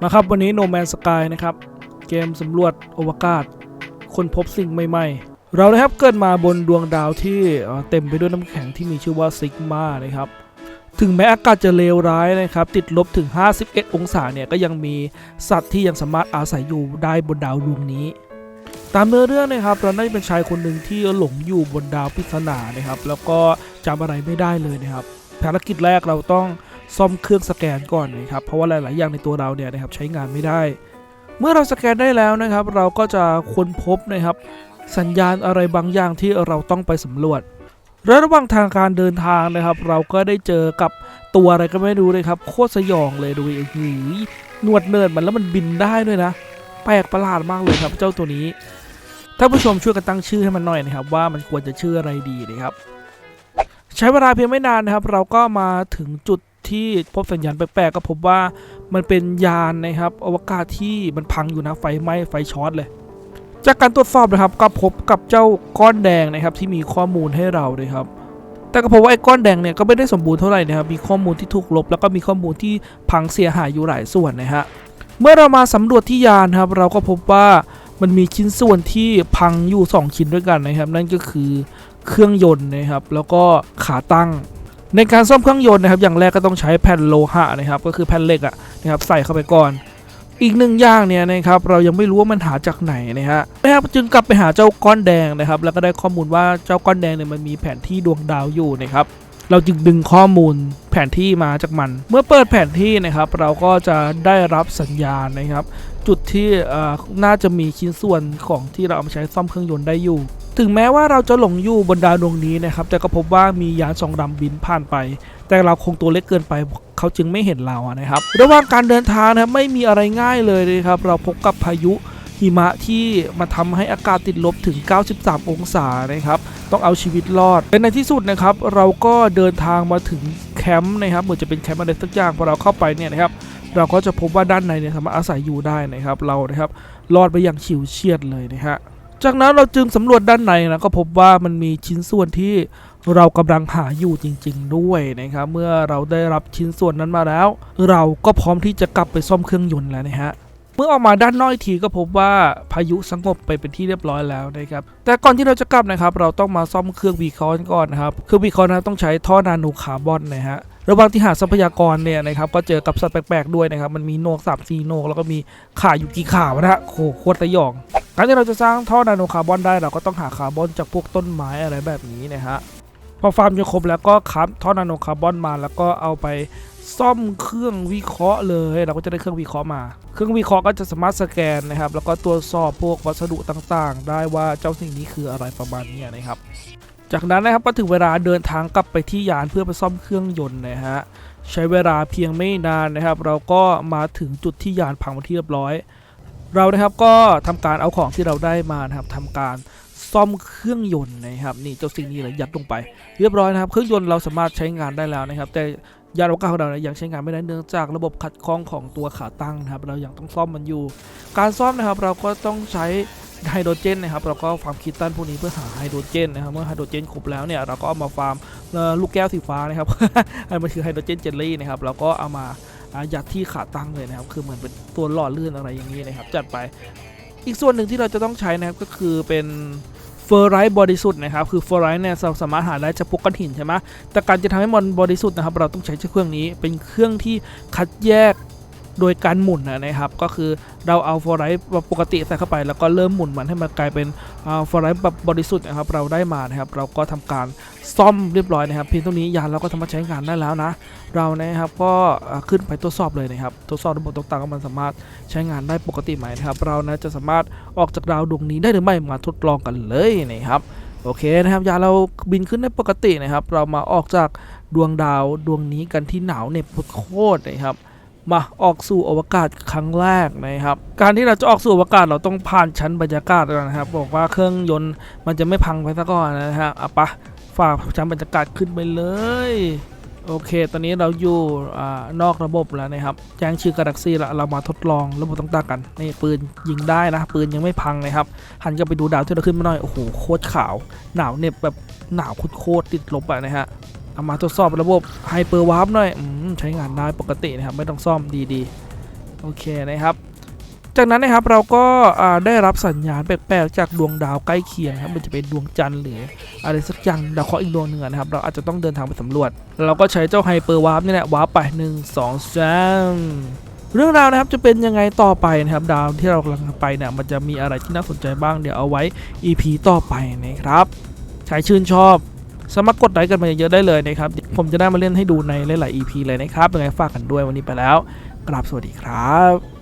มาครับวันนี้ No Man's Sky นะครับ เกมสำรวจอวกาศ คนพบสิ่งใหม่ ๆ เรานะครับเกิดมาบนดวงดาวที่เอ่อเต็มไปด้วยน้ำแข็งที่มีชื่อว่าซิกมานะครับถึงแม้อากาศจะเลวร้ายนะครับ ติดลบถึง 51 องศาเนี่ยก็ยังมีสัตว์ที่ยังสามารถอาศัยอยู่ได้บนดาวดวงนี้ ตามเนื้อเรื่องนะครับ เราได้เป็นชายคนหนึ่งที่หลงอยู่บนดาวปริศนานะครับ แล้วก็จำอะไรไม่ได้เลยนะครับภารกิจแรกเราต้อง ซ่อมเครื่องสแกนก่อนนะครับเพราะว่าหลาย ๆ อย่างในตัวเราเนี่ยนะครับใช้งานไม่ได้ เมื่อเราสแกนได้แล้วนะครับ เราก็จะค้นพบนะครับ สัญญาณอะไรบางอย่างที่เราต้องไปสำรวจและระหว่างทางการเดินทางนะครับ เราก็ได้เจอกับตัวอะไรก็ไม่รู้เลยครับ โคตรสยองเลยดูดิหือหนวดเนิร์ดมันแล้วมันบินได้ด้วยนะ แปลกประหลาดมากเลยครับเจ้าตัวนี้ท่านผู้ชมช่วยกันตั้งชื่อให้มันหน่อยนะครับ ว่ามันควรจะชื่ออะไรดีนะครับ ใช้เวลาเพียงไม่นานนะครับ เราก็มาถึงจุด ที่พบสัญญาณแปลกๆก็พบว่ามันเป็นยานนะครับอวกาศที่มันพังอยู่นะไฟไหม้ไฟช็อตเลย จากการตรวจสอบนะครับก็พบกับเจ้าก้อนแดงนะครับที่มีข้อมูลให้เราเลยครับ แต่ก็พบว่าไอ้ก้อนแดงเนี่ยก็ไม่ได้สมบูรณ์เท่าไหร่นะครับมีข้อมูลที่ถูกลบ แล้วก็มีข้อมูลที่พังเสียหายอยู่หลายส่วนนะฮะเมื่อเรามาสำรวจที่ยานครับ เราก็พบว่ามันมีชิ้นส่วนที่พังอยู่ 2 ชิ้นด้วยกันนะครับ นั่นก็คือเครื่องยนต์นะครับ แล้วก็ขาตั้ง ในการซ่อมเครื่องยนต์นะครับอย่างแรกก็ต้องใช้แผ่นโลหะนะครับก็คือแผ่นเหล็กอะนะครับใส่เข้าไปก่อน อีกหนึ่งอย่างเนี่ยนะครับเรายังไม่รู้ว่ามันหาจากไหนนะฮะนะครับจึงกลับไปหาเจ้าก้อนแดงนะครับ แล้วก็ได้ข้อมูลว่าเจ้าก้อนแดงเนี่ยมันมีแผนที่ดวงดาวอยู่นะครับเราจึงดึงข้อมูลแผนที่มาจากมัน เมื่อเปิดแผนที่นะครับ เราก็จะได้รับสัญญาณนะครับ จุดที่เอ่อน่าจะมีชิ้นส่วนของที่เราเอามาใช้ซ่อมเครื่องยนต์ได้อยู่ ถึงแม้ว่าเราจะหลงอยู่บนดาวดวงนี้นะครับ แต่ก็พบว่ามียานสองลำบินผ่านไป แต่เราคงตัวเล็กเกินไปเขาจึงไม่เห็นเราอะนะครับ ระหว่างการเดินทางนะครับไม่มีอะไรง่ายเลยนะครับ เราพบกับพายุหิมะที่มาทำให้อากาศติดลบถึง 93 องศานะครับ ต้องเอาชีวิตรอดและในที่สุดนะครับ เราก็เดินทางมาถึงแคมป์นะครับ เหมือนจะเป็นแคมป์อะไรสักอย่างพอเราเข้าไปเนี่ยนะครับ เราก็จะพบว่าด้านในเนี่ยสามารถอาศัยอยู่ได้นะครับ เรานะครับ รอดไปอย่างฉิวเฉียดเลยนะฮะ จากนั้นเราจึงสำรวจด้านในนะก็พบว่ามันมีชิ้นส่วนที่เรากำลังหาอยู่จริง ๆ ด้วยนะครับ เมื่อเราได้รับชิ้นส่วนนั้นมาแล้ว เราก็พร้อมที่จะกลับไปซ่อมเครื่องยนต์แล้วนะฮะเมื่อออกมาด้านนอกทีก็พบว่าพายุสงบไปเป็นที่เรียบร้อยแล้วนะครับแต่ก่อนที่เราจะกลับนะครับ เราต้องมาซ่อมเครื่องวีคอนก่อนนะครับเครื่องวีคอนนะต้องใช้ท่อนาโนคาร์บอนนะฮะระหว่างที่หาทรัพยากรเนี่ยนะครับก็เจอกับสัตว์แปลกๆด้วยนะครับมันมีโนกสามสี่โนกแล้วก็มีขาอยู่กี่ขาวนะฮะโคตรตะยอง การที่เราจะสร้างท่อนาโนคาร์บอนได้เราก็ต้องหาคาร์บอนจากพวกต้นไม้อะไรแบบนี้นะฮะพอฟาร์มจนครบแล้วก็คับท่อนาโนคาร์บอนมาแล้วก็เอาไปซ่อมเครื่องวิเคราะห์เลย เราก็จะได้เครื่องวิเคราะห์มา เครื่องวิเคราะห์ก็จะสามารถสแกนนะครับ แล้วก็ตรวจสอบพวกวัสดุต่างๆ ได้ว่าเจ้าสิ่งนี้คืออะไรประมาณนี้นะครับ จากนั้นนะครับก็ถึงเวลาเดินทางกลับไปที่ยานเพื่อไปซ่อมเครื่องยนต์นะฮะใช้เวลาเพียงไม่นานนะครับ เราก็มาถึงจุดที่ยานพังเป็นที่เรียบร้อย เรานะครับก็ทำการเอาของที่เราได้มานะครับทำการซ่อมเครื่องยนต์นะครับนี่เจ้าสิ่งนี้เลยยัดลงไป เรียบร้อยนะครับ เครื่องยนต์เราสามารถใช้งานได้แล้วนะครับ แต่ยานอวกาศของเราเนี่ยยังใช้งานไม่ได้เนื่องจากระบบขัดข้องของตัวขาตั้งนะครับ เรายังต้องซ่อมมันอยู่ การซ่อมนะครับเราก็ต้องใช้ไฮโดรเจนนะครับเราก็ฟาร์มคิตตันพวกนี้เพื่อหาไฮโดรเจนนะครับเมื่อไฮโดรเจนครบแล้วเนี่ยเราก็เอามาฟาร์มลูกแก้วสีฟ้านะครับมันคือไฮโดรเจนเจลลี่นะครับเราก็เอามา ยัดที่ขาตั้งเลยนะครับ คือเหมือนเป็นตัวหล่อลื่นอะไรอย่างนี้นะครับ จัดไป อีกส่วนหนึ่งที่เราจะต้องใช้นะครับก็คือเป็นเฟอร์ไรต์บริสุทธิ์นะครับ คือเฟอร์ไรต์เนี่ยเราสามารถหาได้จากพวกก้อนหินใช่ไหมแต่การจะทำให้มันบริสุทธิ์นะครับ เราต้องใช้เครื่องนี้ เป็นเครื่องที่คัดแยก โดยการหมุนนะครับ ก็คือเราเอาฟอร์ไรต์ปกติใส่เข้าไป แล้วก็เริ่มหมุนมันให้มันกลายเป็นฟอร์ไรต์แบบบริสุทธิ์นะครับ เราได้มานะครับ เราก็ทำการซ่อมเรียบร้อยนะครับ เพียงเท่านี้ยานเราก็สามารถใช้งานได้แล้วนะ เรานะครับก็ขึ้นไปตรวจสอบเลยนะครับตรวจสอบระบบต่างๆว่ามันสามารถใช้งานได้ปกติไหมนะครับ เรานะจะสามารถออกจากดาวดวงนี้ได้หรือไม่มาทดลองกันเลยนะครับโอเคนะครับยานเราบินขึ้นได้ปกตินะครับ เรามาออกจากดวงดาวดวงนี้กันที่หนาวเหน็บโคตรนะครับ มาออกสู่อวกาศครั้งแรกนะครับ การที่เราจะออกสู่อวกาศเราต้องผ่านชั้นบรรยากาศก่อนนะครับ บอกว่าเครื่องยนต์มันจะไม่พังไปซะก่อนนะฮะอะปะฝ่าชั้นบรรยากาศขึ้นไปเลย โอเค ตอนนี้เราอยู่อานอกระบบแล้วนะครับ แจ้งชื่อกาแล็กซี่ละเรามาทดลองระบบต่างๆกัน นี่ปืนยิงได้นะ ปืนยังไม่พังนะครับ หันกลับไปดูดาวที่เราขึ้นมาหน่อย โอ้โห โคตรขาว หนาวเน็บแบบหนาวโคตรติดลบอะนะฮะ เอามาทดสอบระบบไฮเปอร์วาร์ปหน่อยอใช้งานได้ปกตินะครับ ไม่ต้องซ่อมดีๆ โอเคนะครับ จากนั้นนะครับเราก็ได้รับสัญญาณแปลกๆจากดวงดาวใกล้เคียงครับ มันจะเป็นดวงจันทร์หรืออะไรสักอย่างดาวเคราะห์อีกดวงหนึ่งนะครับ เราอาจจะต้องเดินทางไปสำรวจ เราก็ใช้เจ้าไฮเปอร์วาร์ปนี่แหละวาร์ปไปหนึ่งสองสามเรื่องราวนะครับจะเป็นยังไงต่อไปนะครับ ดาวที่เรากำลังไปเนี่ยมันจะมีอะไรที่น่าสนใจบ้างเดี๋ยวเอาไว้ EP ต่อไปนะครับใช้ชื่นชอบ สามารถกดไลค์กันมาเยอะๆได้เลยนะครับ ผมจะได้มาเล่นให้ดูในหลายๆ EP เลยนะครับยังไงฝากกันด้วยวันนี้ไปแล้ว กราบสวัสดีครับ